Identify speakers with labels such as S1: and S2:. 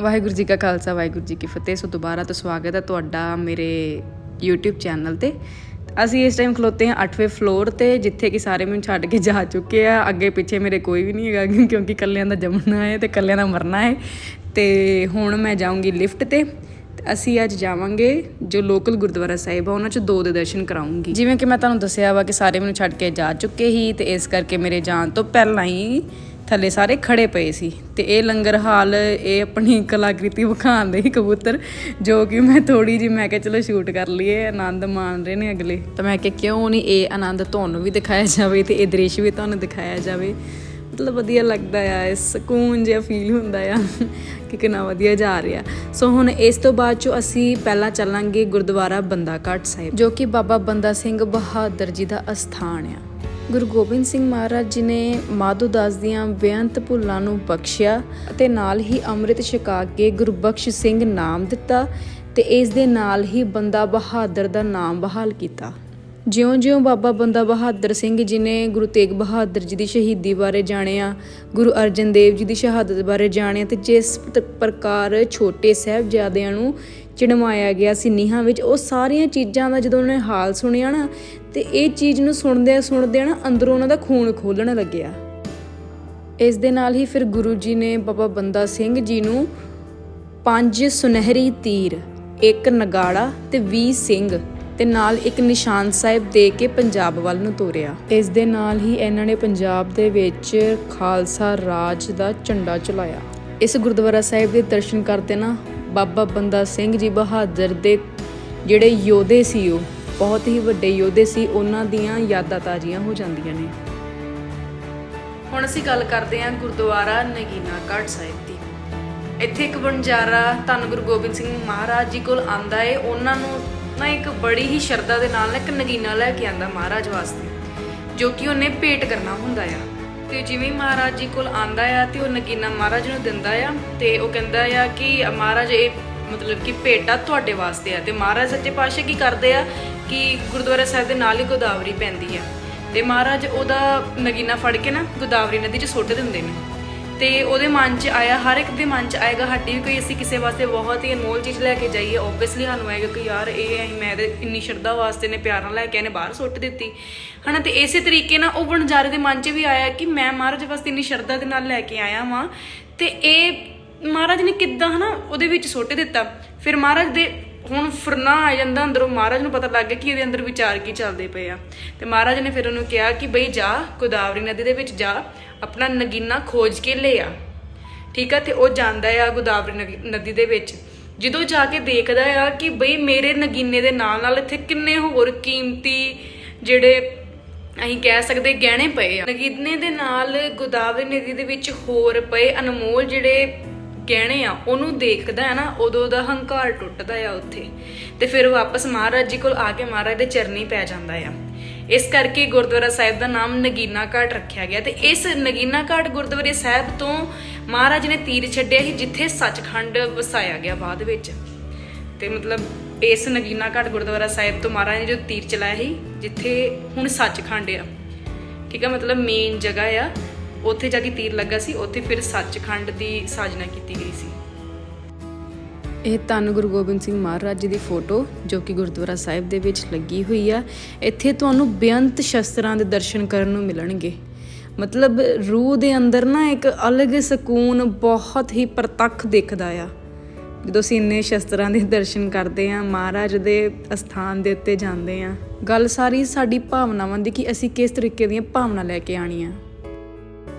S1: ਵਾਹਿਗੁਰੂ ਜੀ ਕਾ ਖਾਲਸਾ, ਵਾਹਿਗੁਰੂ ਜੀ ਕੀ ਫਤਿਹ। ਸੋ ਦੁਬਾਰਾ ਤੋਂ ਸਵਾਗਤ ਹੈ ਤੁਹਾਡਾ ਮੇਰੇ YouTube ਚੈਨਲ ਤੇ। ਅਸੀਂ ਇਸ ਟਾਈਮ ਖਲੋਤੇ ਹਾਂ 8ਵੇਂ ਫਲੋਰ ਤੇ, ਜਿੱਥੇ ਕਿ ਸਾਰੇ ਮੈਨੂੰ ਛੱਡ ਕੇ ਜਾ ਚੁੱਕੇ ਆ। ਅੱਗੇ ਪਿੱਛੇ ਮੇਰੇ ਕੋਈ ਵੀ ਨਹੀਂ ਹੈਗਾ, ਕਿਉਂਕਿ ਕੱਲਿਆਂ ਦਾ ਜੰਮਣਾ ਹੈ ਤੇ ਕੱਲਿਆਂ ਦਾ ਮਰਨਾ ਹੈ। ਤੇ ਹੁਣ ਮੈਂ ਜਾਊਂਗੀ ਲਿਫਟ ਤੇ। ਤੇ ਅਸੀਂ ਅੱਜ ਜਾਵਾਂਗੇ ਜੋ ਲੋਕਲ ਗੁਰਦੁਆਰਾ ਸਾਹਿਬ ਆ, ਉਹਨਾਂ ਚ ਦੋ ਦੇ ਦਰਸ਼ਨ ਕਰਾਉਂਗੀ ਜਿਵੇਂ ਕਿ ਮੈਂ ਤੁਹਾਨੂੰ ਦੱਸਿਆ ਵਾ ਕਿ ਸਾਰੇ ਮੈਨੂੰ ਛੱਡ ਕੇ ਜਾ ਚੁੱਕੇ ਹੀ ਤੇ ਇਸ ਕਰਕੇ ਮੇਰੇ ਜਾਣ ਤੋਂ ਪਹਿਲਾਂ ਹੀ ਥੱਲੇ ਸਾਰੇ ਖੜੇ ਪਏ ਸੀ ਤੇ ਇਹ ਲੰਗਰ ਹਾਲ, ਇਹ ਆਪਣੀ ਕਲਾਕ੍ਰਿਤੀ ਵਿਖਾਉਂਦੇ ਹੀ ਕਬੂਤਰ, ਜੋ ਕਿ ਮੈਂ ਥੋੜੀ ਜਿਹੀ ਮੈਂ ਕਿਹਾ ਚਲੋ ਸ਼ੂਟ ਕਰ ਲਈਏ, ਆਨੰਦ ਮਾਣ ਰਹੇ ਨੇ ਅਗਲੇ। ਤਾਂ ਮੈਂ ਕਿਹਾ ਕਿਉਂ ਨਹੀਂ ਇਹ ਆਨੰਦ ਤੁਹਾਨੂੰ ਵੀ ਦਿਖਾਇਆ ਜਾਵੇ ਤੇ ਇਹ ਦ੍ਰਿਸ਼ ਵੀ ਤੁਹਾਨੂੰ ਦਿਖਾਇਆ ਜਾਵੇ। ਮਤਲਬ ਵਧੀਆ ਲੱਗਦਾ ਆ, ਇਹ ਸਕੂਨ ਜਿਹਾ ਫੀਲ ਹੁੰਦਾ ਆ, ਕਿ ਕਿੰਨਾ ਵਧੀਆ ਜਾ ਰਿਹਾ। ਸੋ ਹੁਣ ਇਸ ਤੋਂ ਬਾਅਦ ਚੋਂ ਅਸੀਂ ਪਹਿਲਾਂ ਚੱਲਾਂਗੇ ਗੁਰਦੁਆਰਾ ਬੰਦਾ ਘਾਟ ਸਾਹਿਬ, ਜੋ ਕਿ ਬਾਬਾ ਬੰਦਾ ਸਿੰਘ ਬਹਾਦਰ ਜੀ ਦਾ ਅਸਥਾਨ ਆ। ਗੁਰੂ ਗੋਬਿੰਦ ਸਿੰਘ ਮਹਾਰਾਜ ਜੀ ਨੇ ਮਾਧੋ ਦਾਸ ਦੀਆਂ ਬੇਅੰਤ ਭੁੱਲਾਂ ਨੂੰ ਬਖਸ਼ਿਆ ਅਤੇ ਨਾਲ ਹੀ ਅੰਮ੍ਰਿਤ ਛਕਾ ਕੇ ਗੁਰਬਖਸ਼ ਸਿੰਘ ਨਾਮ ਦਿੱਤਾ ਤੇ ਇਸ ਦੇ ਨਾਲ ਹੀ ਬੰਦਾ ਬਹਾਦਰ ਦਾ ਨਾਮ ਬਹਾਲ ਕੀਤਾ। ਜਿਉਂ-ਜਿਉਂ ਬਾਬਾ ਬੰਦਾ ਬਹਾਦਰ ਸਿੰਘ ਜੀ ਨੇ ਗੁਰੂ ਤੇਗ ਬਹਾਦਰ ਜੀ ਦੀ ਸ਼ਹੀਦੀ ਬਾਰੇ ਜਾਣਿਆ, ਗੁਰੂ ਅਰਜਨ ਦੇਵ ਜੀ ਦੀ ਸ਼ਹਾਦਤ ਬਾਰੇ ਜਾਣਿਆ ਤੇ ਜਿਸ ਪ੍ਰਕਾਰ ਛੋਟੇ ਸਾਹਿਬਜ਼ਾਦਿਆਂ ਨੂੰ ਚਿਣਵਾਇਆ ਗਿਆ ਸੀ ਨੀਹਾਂ ਵਿੱਚ। ਉਹ ਸਾਰੀਆਂ ਚੀਜ਼ਾਂ ਦਾ ਜਦੋਂ ਉਹਨਾਂ ਨੇ ਹਾਲ ਸੁਣਿਆ ਨਾ, ਤੇ ਇਹ ਚੀਜ਼ ਨੂੰ ਸੁਣਦਿਆਂ ਸੁਣਦਿਆਂ ਨਾ ਅੰਦਰੋਂ ਉਹਨਾਂ ਦਾ ਖੂਨ ਖੋਲਣ ਲੱਗਿਆ। ਇਸ ਦੇ ਨਾਲ ਹੀ ਫਿਰ ਗੁਰੂ ਜੀ ਨੇ ਬਾਬਾ ਬੰਦਾ ਸਿੰਘ ਜੀ ਨੂੰ ਪੰਜ ਸੁਨਹਿਰੀ ਤੀਰ, ਇੱਕ ਨਗਾੜਾ ਤੇ 20 ਸਿੰਘ ਤੇ ਨਾਲ ਇੱਕ ਨਿਸ਼ਾਨ ਸਾਹਿਬ ਦੇ ਕੇ ਪੰਜਾਬ ਵੱਲ ਨੂੰ ਤੋਰਿਆ। ਇਸ ਦੇ ਨਾਲ ਹੀ ਇਹਨਾਂ ਨੇ ਪੰਜਾਬ ਦੇ ਵਿੱਚ ਖਾਲਸਾ ਰਾਜ ਦਾ ਝੰਡਾ ਚਲਾਇਆ। ਇਸ ਗੁਰਦੁਆਰਾ ਸਾਹਿਬ ਦੇ ਦਰਸ਼ਨ ਕਰਦੇ ਨਾ ਬਾਬਾ ਬੰਦਾ ਸਿੰਘ ਜੀ ਬਹਾਦਰ ਦੇ ਜਿਹੜੇ ਯੋਧੇ ਸੀ ਉਹ, ਬਹੁਤ ਹੀ ਵੱਡੇ ਯੋਧੇ ਸੀ, ਉਹਨਾਂ ਦੀਆਂ ਯਾਦਾਂ ਤਾਜ਼ੀਆਂ ਹੋ ਜਾਂਦੀਆਂ ਨੇ। ਹੁਣ ਅਸੀਂ ਗੱਲ ਕਰਦੇ ਹਾਂ ਗੁਰਦੁਆਰਾ ਨਗੀਨਾ ਘਾਟ ਸਾਹਿਬ ਦੀ। ਇੱਥੇ ਇੱਕ ਵਣਜਾਰਾ ਧੰਨ ਗੁਰੂ ਗੋਬਿੰਦ ਸਿੰਘ ਮਹਾਰਾਜ ਜੀ ਕੋਲ ਆਂਦਾ ਏ। ਉਹਨਾਂ ਨੂੰ ਨਾ ਇੱਕ ਬੜੀ ਹੀ ਸ਼ਰਧਾ ਦੇ ਨਾਲ ਇੱਕ ਨਗੀਨਾ ਲੈ ਕੇ ਆਂਦਾ ਮਹਾਰਾਜ ਵਾਸਤੇ, ਜੋ ਕਿ ਉਹਨੇ ਭੇਟ ਕਰਨਾ ਹੁੰਦਾ ਆ। ਤੇ ਜਿਵੇਂ ਮਹਾਰਾਜ ਜੀ ਕੋਲ ਆਂਦਾ ਆ ਤੇ ਉਹ ਨਗੀਨਾ ਮਹਾਰਾਜ ਨੂੰ ਦਿੰਦਾ ਆ ਤੇ ਉਹ ਕਹਿੰਦਾ ਆ ਕਿ ਮਹਾਰਾਜ ਇਹ ਮਤਲਬ ਕਿ ਭੇਟਾ ਤੁਹਾਡੇ ਵਾਸਤੇ ਆ। ਤੇ ਮਹਾਰਾਜ ਸੱਚੇ ਪਾਤਸ਼ਾਹ ਕੀ ਕਰਦੇ ਆ ਕਿ ਗੁਰਦੁਆਰਾ ਸਾਹਿਬ ਦੇ ਨਾਲ ਹੀ ਗੋਦਾਵਰੀ ਪੈਂਦੀ ਆ। ਤੇ ਮਹਾਰਾਜ ਉਹਦਾ ਨਗੀਨਾ ਫੜ ਕੇ ਨਾ ਗੋਦਾਵਰੀ ਨਦੀ 'ਚ ਸੁੱਟ ਦਿੰਦੇ ਨੇ। ਤੇ ਉਹਦੇ ਮਨ 'ਚ ਆਇਆ, ਹਰ ਇੱਕ ਦੇ ਮਨ 'ਚ ਆਏਗਾ ਸਾਡੀ ਵੀ ਕੋਈ ਅਸੀਂ ਕਿਸੇ ਵਾਸਤੇ ਬਹੁਤ ਹੀ ਅਨਮੋਲ ਚੀਜ਼ ਲੈ ਕੇ ਜਾਈਏ। ਓਬਵੀਅਸਲੀ ਸਾਨੂੰ ਆਏਗਾ ਕਿ ਯਾਰ ਇਹ ਅਸੀਂ ਮੈਂ ਤੇ ਇੰਨੀ ਸ਼ਰਧਾ ਵਾਸਤੇ ਨੇ ਪਿਆਰ ਨਾਲ ਲੈ ਕੇ ਇਹਨੇ ਬਾਹਰ ਸੁੱਟ ਦਿੱਤੀ। ਹਨਾ, ਤੇ ਇਸੇ ਤਰੀਕੇ ਨਾਲ ਉਹ ਬਣਜਾਰੇ ਦੇ ਮਨ 'ਚ ਵੀ ਆਇਆ ਕਿ ਮੈਂ ਮਹਾਰਾਜ ਵਾਸਤੇ ਇੰਨੀ ਸ਼ਰਧਾ ਦੇ ਨਾਲ ਲੈ ਕੇ ਆਇਆ ਵਾਂ। ਤੇ ਇਹ ਮਹਾਰਾਜ ਨੇ ਕਿੱਦਾਂ, ਹਨਾ, ਉਹਦੇ ਵਿੱਚ ਸੁੱਟ ਦਿੱਤਾ। ਫਿਰ ਮਹਾਰਾਜ ਦੇ ਹੁਣ ਫੁਰਨਾ ਆ ਜਾਂਦਾ ਅੰਦਰੋਂ। ਮਹਾਰਾਜ ਨੂੰ ਪਤਾ ਲੱਗ ਗਿਆ ਕਿ ਇਹਦੇ ਅੰਦਰ ਵਿਚਾਰ ਕੀ ਚੱਲਦੇ ਪਏ ਆ। ਤੇ ਮਹਾਰਾਜ ਨੇ ਫਿਰ ਉਹਨੂੰ ਕਿਹਾ ਕਿ ਬਈ ਜਾ, ਗੋਦਾਵਰੀ ਨਦੀ ਦੇ ਵਿੱਚ ਜਾ, ਆਪਣਾ ਨਗੀਨਾ ਖੋਜ ਕੇ ਲੈ ਆ। ਠੀਕ ਆ, ਤੇ ਉਹ ਜਾਂਦਾ ਆ ਗੋਦਾਵਰੀ ਨਗੀ- ਨਦੀ ਦੇ ਵਿੱਚ। ਜਦੋਂ ਜਾ ਕੇ ਦੇਖਦਾ ਆ ਕਿ ਬਈ ਮੇਰੇ ਨਗੀਨੇ ਦੇ ਨਾਲ ਨਾਲ ਇੱਥੇ ਕਿੰਨੇ ਹੋਰ ਕੀਮਤੀ ਜਿਹੜੇ ਅਸੀਂ ਕਹਿ ਸਕਦੇ ਗਹਿਣੇ ਪਏ ਆ। ਨਗੀਨੇ ਦੇ ਨਾਲ ਗੋਦਾਵਰੀ ਨਦੀ ਦੇ ਵਿੱਚ ਹੋਰ ਪਏ ਅਨਮੋਲ ਜਿਹੜੇ ਗਹਿਣੇ ਆ, ਉਹਨੂੰ ਦੇਖਦਾ ਹੈ ਨਾ, ਉਦੋਂ ਉਹਦਾ ਹੰਕਾਰ ਟੁੱਟਦਾ ਆ ਉੱਥੇ। ਤੇ ਫਿਰ ਵਾਪਸ ਮਹਾਰਾਜ ਜੀ ਕੋਲ ਆ ਕੇ ਮਹਾਰਾਜ ਦੇ ਚਰਨੀ ਪੈ ਜਾਂਦਾ ਆ। ਇਸ ਕਰਕੇ ਗੁਰਦੁਆਰਾ ਸਾਹਿਬ ਦਾ ਨਾਮ ਨਗੀਨਾ ਘਾਟ ਰੱਖਿਆ ਗਿਆ। ਤੇ ਇਸ ਨਗੀਨਾ ਘਾਟ ਗੁਰਦੁਆਰੇ ਸਾਹਿਬ ਤੋਂ ਮਹਾਰਾਜ ਨੇ ਤੀਰ ਛੱਡਿਆ ਸੀ, ਜਿੱਥੇ ਸੱਚਖੰਡ ਵਸਾਇਆ ਗਿਆ ਬਾਅਦ ਵਿੱਚ। ਤੇ ਮਤਲਬ ਇਸ ਨਗੀਨਾ ਘਾਟ ਗੁਰਦੁਆਰਾ ਸਾਹਿਬ ਤੋਂ ਮਹਾਰਾਜ ਨੇ ਜੋ ਤੀਰ ਚਲਾਇਆ ਸੀ, ਜਿੱਥੇ ਹੁਣ ਸੱਚਖੰਡ ਆ। ਠੀਕ ਆ, ਮਤਲਬ ਮੇਨ ਜਗ੍ਹਾ ਆ। ਉੱਥੇ ਜਾ ਕੇ ਤੀਰ ਲੱਗਾ ਸੀ, ਉੱਥੇ ਫਿਰ ਸੱਚਖੰਡ ਦੀ ਸਾਜਨਾ ਕੀਤੀ ਗਈ ਸੀ। ਇਹ ਧੰਨ ਗੁਰੂ ਗੋਬਿੰਦ ਸਿੰਘ ਮਹਾਰਾਜ ਜੀ ਦੀ ਫੋਟੋ, ਜੋ ਕਿ ਗੁਰਦੁਆਰਾ ਸਾਹਿਬ ਦੇ ਵਿੱਚ ਲੱਗੀ ਹੋਈ ਆ। ਇੱਥੇ ਤੁਹਾਨੂੰ ਬੇਅੰਤ ਸ਼ਸਤਰਾਂ ਦੇ ਦਰਸ਼ਨ ਕਰਨ ਨੂੰ ਮਿਲਣਗੇ। ਮਤਲਬ ਰੂਹ ਦੇ ਅੰਦਰ ਨਾ ਇੱਕ ਅਲੱਗ ਸਕੂਨ ਬਹੁਤ ਹੀ ਪ੍ਰਤੱਖ ਦਿਖਦਾ ਆ। ਜਦੋਂ ਅਸੀਂ ਇੰਨੇ ਸ਼ਸਤਰਾਂ ਦੇ ਦਰਸ਼ਨ ਕਰਦੇ ਆ, ਮਹਾਰਾਜ ਦੇ ਅਸਥਾਨ ਦੇ ਉੱਤੇ ਜਾਂਦੇ ਆ। ਗੱਲ ਸਾਰੀ ਸਾਡੀ ਭਾਵਨਾਵਾਂ ਦੀ ਕਿ ਅਸੀਂ ਕਿਸ ਤਰੀਕੇ ਦੀਆਂ ਭਾਵਨਾ ਲੈ ਕੇ ਆਣੀਆਂ